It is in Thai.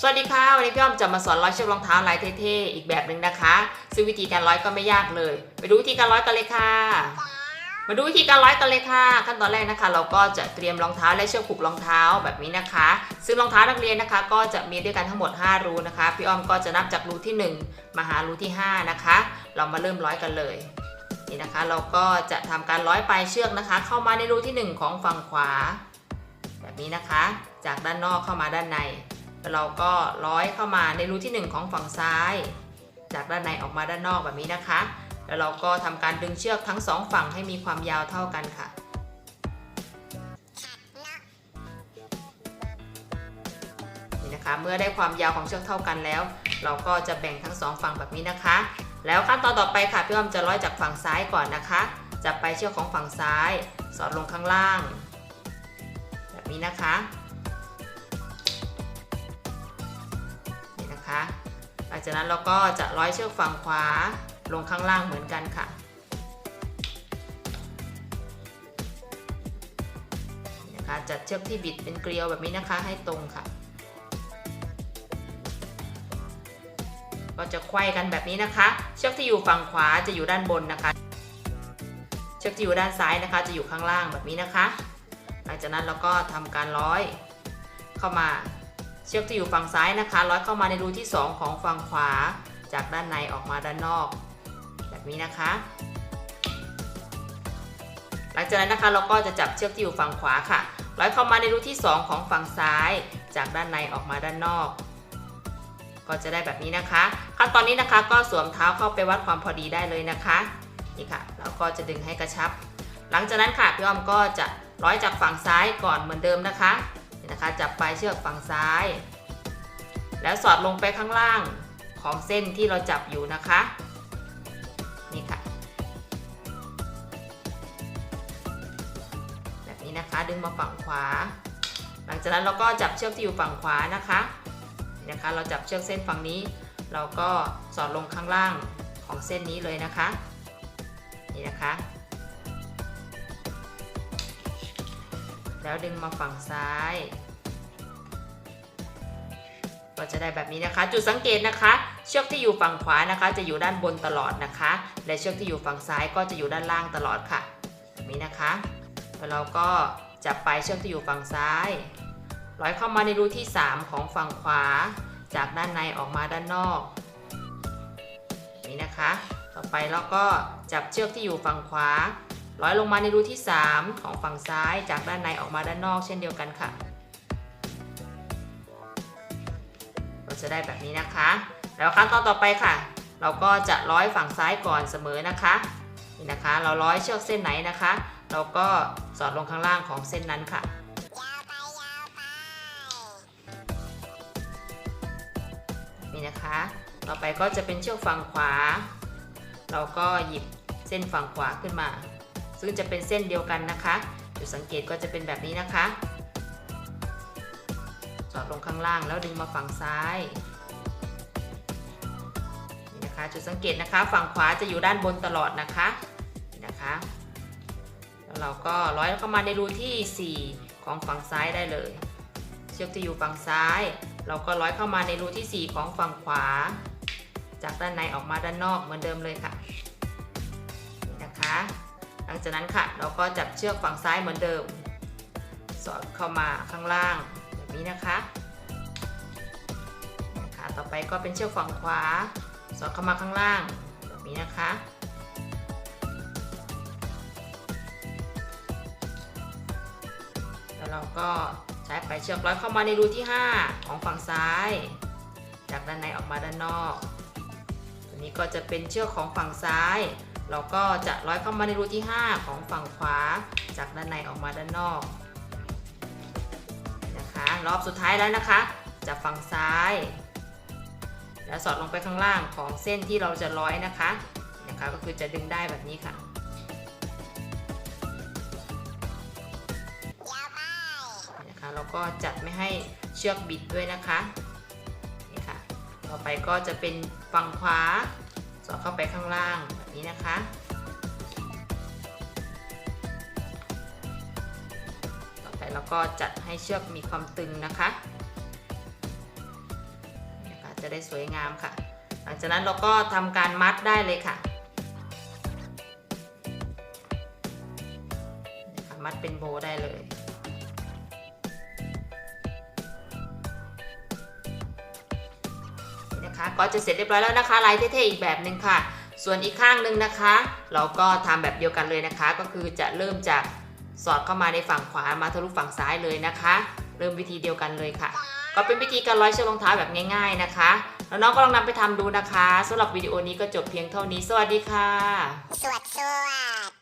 สวัสดีค่ะ วันนี้พี่อ้อมจะมาสอนร้อยเชือกรองเท้าลายเท่ๆอีกแบบหนึ่งนะคะ ซึ่งวิธีการร้อยก็ไม่ยากเลย ไปดูวิธีการร้อยกันเลยค่ะ มาดูวิธีการร้อยกันเลยค่ะ ขั้นตอนแรกนะคะ เราก็จะเตรียมรองเท้าและเชือกผูกรองเท้าแบบนี้นะคะ ซึ่งรองเท้านักเรียนนะคะ ก็จะมีด้วยกันทั้งหมด 5 รูนะคะ พี่อ้อมก็จะนับจากรูที่ 1 มาหารูที่ 5 นะคะ เรามาเริ่มร้อยกันเลยนี่นะคะ เราก็จะทำการร้อยปลายเชือกนะคะ เข้ามาในรูที่ 1 ของฝั่งขวา แบบนี้นะคะ จากด้านนอกเข้ามาด้านใน เราก็ร้อยเข้ามาในรูที่ 1 ของฝั่งซ้าย จากด้านในออกมาด้านนอกแบบนี้นะคะ แล้วเราก็ทำการดึงเชือกทั้งสองฝั่งให้มีความยาวเท่ากันค่ะนี่นะคะ เมื่อได้ความยาวของเชือกเท่ากันแล้ว เราก็จะแบ่งทั้งสองฝั่งแบบนี้นะคะ แล้วขั้นตอนต่อไปค่ะพี่อ้อมจะร้อยจากฝั่งซ้ายก่อนนะคะจับไปเชือกของฝั่งซ้าย สอดลงข้างล่าง แบบนี้นะคะ นะคะหลังจากนั้นเราก็จะร้อยเชือกฝั่งขวาลงข้างล่างเหมือนกันค่ะนะคะจัดเชือกที่บิดเป็นเกลียวแบบนี้นะคะให้ตรงค่ะ ก็จะไขว้กันแบบนี้นะคะ เชือกที่อยู่ฝั่งขวาจะอยู่ด้านบนนะคะ เชือกที่อยู่ด้านซ้ายนะคะ จะอยู่ข้างล่างแบบนี้นะคะ หลังจากนั้นเราก็ทำการร้อยเข้ามา เชือกที่อยู่ฝั่งซ้ายนะคะร้อยเข้ามาในรูที่ 2 ของฝั่งขวา จากด้านในออกมาด้านนอก แบบนี้นะคะ หลังจากนั้นนะคะเราก็จะจับเชือกที่อยู่ฝั่งขวาค่ะร้อยเข้ามาในรูที่ 2 ของฝั่งซ้าย จากด้านในออกมาด้านนอก ก็จะได้แบบนี้นะคะขั้นตอนนี้นะคะก็สวมเท้าเข้าไปวัดความพอดีได้เลยนะคะนี่ค่ะแล้วก็จะดึงให้กระชับ หลังจากนั้นค่ะพี่อ้อมก็จะร้อยจากฝั่งซ้ายก่อนเหมือนเดิมนะคะ นะคะ จับปลายเชือกฝั่งซ้าย แล้วสอดลงไปข้างล่างของเส้นที่เราจับอยู่นะคะ นี่ค่ะ แบบนี้นะคะดึงมาฝั่งขวา หลังจากนั้นเราก็จับเชือกที่อยู่ฝั่งขวานะคะนะคะ เราจับเชือกเส้นฝั่งนี้ เราก็สอดลงข้างล่างของเส้นนี้เลยนะคะ นี่นะคะ แล้วดึงมาฝั่งซ้าย ก็จะได้แบบนี้นะคะ จุดสังเกตนะคะ เชือกที่อยู่ฝั่งขวานะคะ จะอยู่ด้านบนตลอดนะคะ และเชือกที่อยู่ฝั่งซ้ายก็จะอยู่ด้านล่างตลอดค่ะแบบนี้นะคะ แล้วเราก็จับปลายเชือกที่อยู่ฝั่งซ้ายร้อยเข้ามาในรูที่ 3 ของฝั่งขวา จากด้านในออกมาด้านนอกนี่นะคะ ต่อไปเราก็จับเชือกที่อยู่ฝั่งขวา ร้อยลงมาในรูที่ 3 ของฝั่งซ้ายจากด้านในออกมาด้านนอกเช่นเดียวกันค่ะ เราจะได้แบบนี้นะคะ แล้วขั้นตอนต่อไปค่ะ เราก็จะร้อยฝั่งซ้ายก่อนเสมอนะคะนี่นะคะ เราร้อยเชือกเส้นไหนนะคะ เราก็สอดลงข้างล่างของเส้นนั้นค่ะนี่นะคะ ต่อไปก็จะเป็นเชือกฝั่งขวา เราก็หยิบเส้นฝั่งขวาขึ้นมา ซึ่งจะเป็นเส้นเดียวกันนะคะจุดสังเกตก็จะเป็นแบบนี้นะคะ สอดลงข้างล่างแล้วดึงมาฝั่งซ้ายนี่นะคะจุดสังเกตนะคะ ฝั่งขวาจะอยู่ด้านบนตลอดนะคะนี่นะคะแล้วเราก็ร้อยเข้ามาในรูที่ 4 ของฝั่งซ้ายได้เลย เชือกที่อยู่ฝั่งซ้าย เราก็ร้อยเข้ามาในรูที่ 4 ของฝั่งขวา จากด้านในออกมาด้านนอกเหมือนเดิมเลยค่ะนี่นะคะ หลังจากนั้นค่ะ เราก็จับเชือกฝั่งซ้ายเหมือนเดิม สอดเข้ามาข้างล่างแบบนี้นะคะนะคะ ต่อไปก็เป็นเชือกฝั่งขวา สอดเข้ามาข้างล่างแบบนี้นะคะแล้วเราก็ใช้ปลายเชือกร้อยเข้ามาในรูที่ 5 ของฝั่งซ้าย จากด้านในออกมาด้านนอก ตัวนี้ก็จะเป็นเชือกของฝั่งซ้าย เราก็จะร้อยเข้ามาในรูที่ 5 ของฝั่งขวาจากด้านในออกมาด้านนอกนะคะรอบสุดท้ายแล้วนะคะจากฝั่งซ้าย แล้วสอดลงไปข้างล่างของเส้นที่เราจะร้อยนะคะนะคะก็คือจะดึงได้แบบนี้ค่ะนะคะแล้วก็จัดไม่ให้เชือกบิดด้วยนะคะนี่ค่ะต่อไปก็จะเป็นฝั่งขวาสอดเข้าไปข้างล่าง นี้นะคะ ต่อไปเราก็จัดให้เชือกมีความตึงนะคะจะได้สวยงามค่ะ หลังจากนั้นเราก็ทำการมัดได้เลยค่ะมัดเป็นโบได้เลยนะคะก็จะเสร็จเรียบร้อยแล้วนะคะลายเท่ๆอีกแบบหนึ่งค่ะ ส่วนอีกข้างหนึ่งนะคะ เราก็ทำแบบเดียวกันเลยนะคะ ก็คือจะเริ่มจากสอดเข้ามาในฝั่งขวามาทะลุฝั่งซ้ายเลยนะคะ เริ่มวิธีเดียวกันเลยค่ะ ก็เป็นวิธีการร้อยเชือกรองเท้าแบบง่าย ๆนะคะ แล้วน้องก็ลองนำไปทำดูนะคะสำหรับวิดีโอนี้ก็จบเพียงเท่านี้ สวัสดีค่ะ สวัสดี